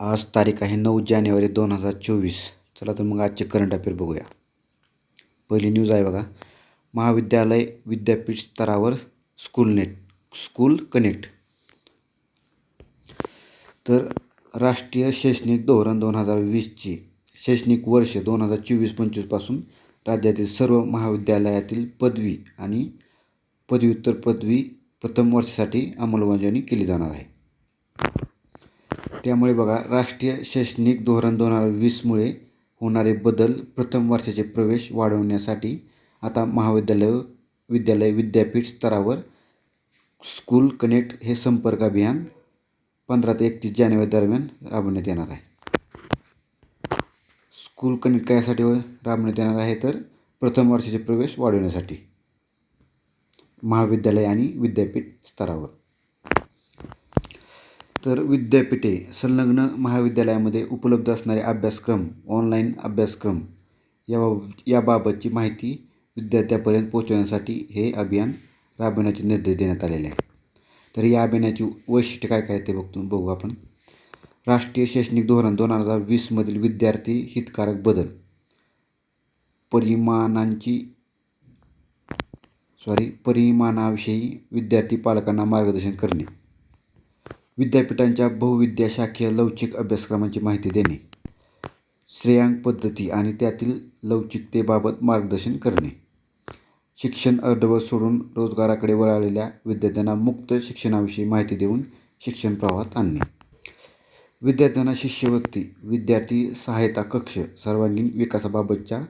आज तारीख आहे नऊ जानेवारी दोन हजार चोवीस. चला तर मग आजचे करंट अफेअर बघूया. पहिली न्यूज आहे बघा. महाविद्यालय विद्यापीठ स्तरावर स्कूल नेट स्कूल कनेक्ट तर राष्ट्रीय शैक्षणिक धोरण दोन हजार वीसची शैक्षणिक वर्ष दोन हजार चोवीस पंचवीसपासून राज्यातील सर्व महाविद्यालयातील पदवी आणि पदव्युत्तर पदवी प्रथम वर्षासाठी अंमलबजावणी केली जाणार आहे. त्यामुळे बघा राष्ट्रीय शैक्षणिक धोरण दोन हजार वीसमुळे होणारे बदल प्रथम वर्षाचे प्रवेश वाढवण्यासाठी आता महाविद्यालय विद्यालय विद्यापीठ स्तरावर स्कूल कनेक्ट हे संपर्क अभियान पंधरा ते एकतीस जानेवारी दरम्यान राबवण्यात येणार आहे. स्कूल कनेक्ट कायसाठी हो- राबवण्यात येणार आहे तर प्रथम वर्षाचे प्रवेश वाढवण्यासाठी महाविद्यालय आणि विद्यापीठ स्तरावर. तर विद्यापीठे संलग्न महाविद्यालयामध्ये उपलब्ध असणारे अभ्यासक्रम ऑनलाईन अभ्यासक्रम याबाब याबाबतची माहिती विद्यार्थ्यापर्यंत पोहोचवण्यासाठी हे अभियान राबवण्याचे निर्देश देण्यात आलेले आहे तर या अभियानाची वैशिष्ट्य काय काय ते बघतो बघू आपण. राष्ट्रीय शैक्षणिक धोरण दोन हजार वीसमधील विद्यार्थी हितकारक बदल. परिमाणांची सॉरी परिमाणाविषयी विद्यार्थी पालकांना मार्गदर्शन करणे. विद्यापीठांच्या बहुविद्याशाखीय लवचिक अभ्यासक्रमांची माहिती देणे श्रेयांक पद्धती आणि त्यातील लवचिकतेबाबत मार्गदर्शन करणे शिक्षण अर्धवट सोडून रोजगाराकडे वळालेल्या विद्यार्थ्यांना मुक्त शिक्षणाविषयी माहिती देऊन शिक्षण प्रवाहात आणणे. विद्यार्थ्यांना शिष्यवृत्ती विद्यार्थी सहायता कक्ष सर्वांगीण विकासाबाबतच्या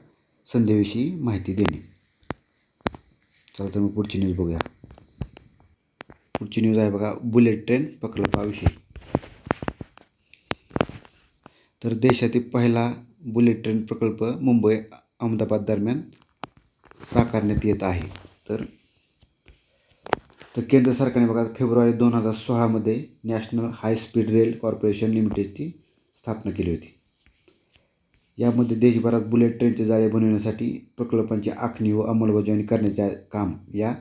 संधीविषयी माहिती देणे. चला तर मग पुढची न्यूज बघूया. पुढची न्यूज आहे बघा बुलेट ट्रेन प्रकल्पाविषयी. तर देशातील पहिला बुलेट ट्रेन प्रकल्प मुंबई अहमदाबाद दरम्यान साकारण्यात येत आहे. तर तर केंद्र सरकारने बघा फेब्रुवारी दोन हजार सोळामध्ये national high speed rail corporation लिमिटेडची स्थापना केली होती. यामध्ये देशभरात बुलेट ट्रेनचे जाळे बनवण्यासाठी प्रकल्पांची आखणी व अंमलबजावणी करण्याचे काम या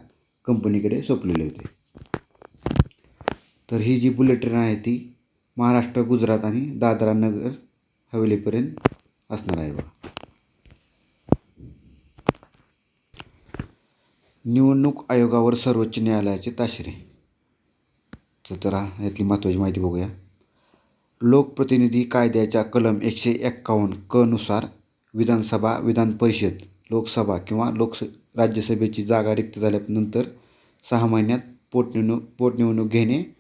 कंपनीकडे सोपलेले होते. तर ही जी बुलेट ट्रेन आहे ती महाराष्ट्र गुजरात आणि दादरा नगर हवेलीपर्यंत असणार आहे बघा. निवडणूक आयोगावर सर्वोच्च न्यायालयाचे ताशेरे. तर यातली महत्त्वाची माहिती बघूया. लोकप्रतिनिधी कायद्याच्या कलम एकशे एक्कावन्न क नुसार विधानसभा विधान परिषद लोकसभा किंवा लोकस राज्यसभेची जागा रिक्त झाल्यानंतर सहा महिन्यात पोटनिवडणूक पोटनिवडणूक घेणे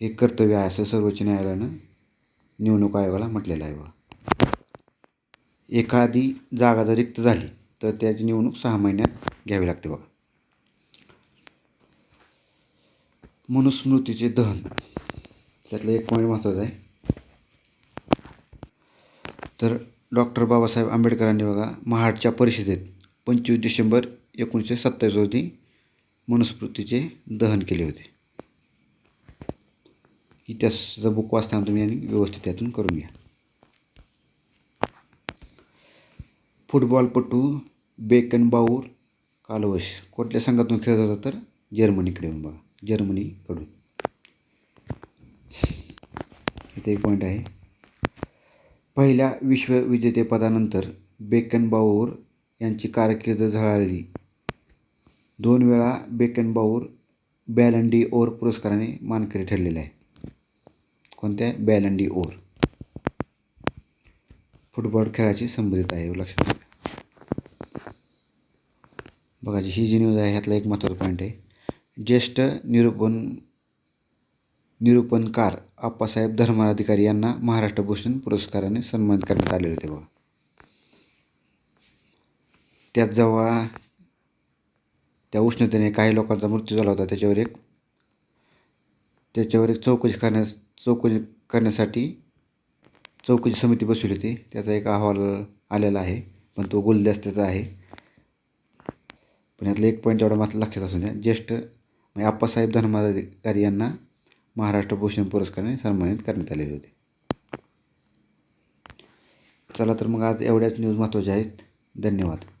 हे कर्तव्य आहे असं सर्वोच्च न्यायालयानं निवडणूक आयोगाला म्हटलेलं आहे बघा. एखादी जागा जर रिक्त झाली तर त्याची निवडणूक सहा महिन्यात घ्यावी लागते बघा. मनुस्मृतीचे दहन त्यातलं एक पॉईंट महत्त्वाचा आहे. तर डॉक्टर बाबासाहेब आंबेडकरांनी बघा महाडच्या परिषदेत पंचवीस डिसेंबर एकोणीसशे सत्तावीस रोजी मनुस्मृतीचे दहन केले होते. इतिहासाचं बुक वाचताना तुम्ही आणि व्यवस्थित त्यातून करून घ्या. फुटबॉलपटू बेकनबाऊर कालवश. कुठल्या संघातून खेळत होता तर? जर्मनीकडे येऊन बघा. जर्मनीकडून. इथे एक पॉईंट आहे. पहिल्या विश्वविजेतेपदानंतर बेकन बाऊर यांची कारकीर्द झळाळली दोन वेळा बेकनबाऊर बॅलंडी ओर पुरस्काराने मानकरी ठरलेला आहे. कोणत्या? बॅलंडी ओर फुटबॉल खेळाशी संबंधित आहे हो, लक्षात घ्या बघा ही जी न्यूज आहे ह्यातला एक महत्त्वाचा पॉईंट आहे. ज्येष्ठ निरूपण निरूपणकार आप्पासाहेब धर्माधिकारी यांना महाराष्ट्र भूषण पुरस्काराने सन्मानित करण्यात आलेले होते बघा. त्यात जेव्हा त्या उष्णतेने काही लोकांचा मृत्यू झाला होता त्याच्यावर एक त्याच्यावर एक चौकशी करण्यास चौकशी करण्यासाठी चौकशी समिती बसवली होती. त्याचा एक अहवाल आलेला आहे. पण तो गुलदस्त्याचा आहे. पण यातला एक पॉईंट एवढा मात्र लक्षात असून द्या. ज्येष्ठ म्हणजे आप्पासाहेब धर्माधिकारी यांना महाराष्ट्र भूषण पुरस्काराने सन्मानित करण्यात आलेले होते. चला तर मग आज एवढ्याच न्यूज महत्त्वाच्या आहेत. धन्यवाद.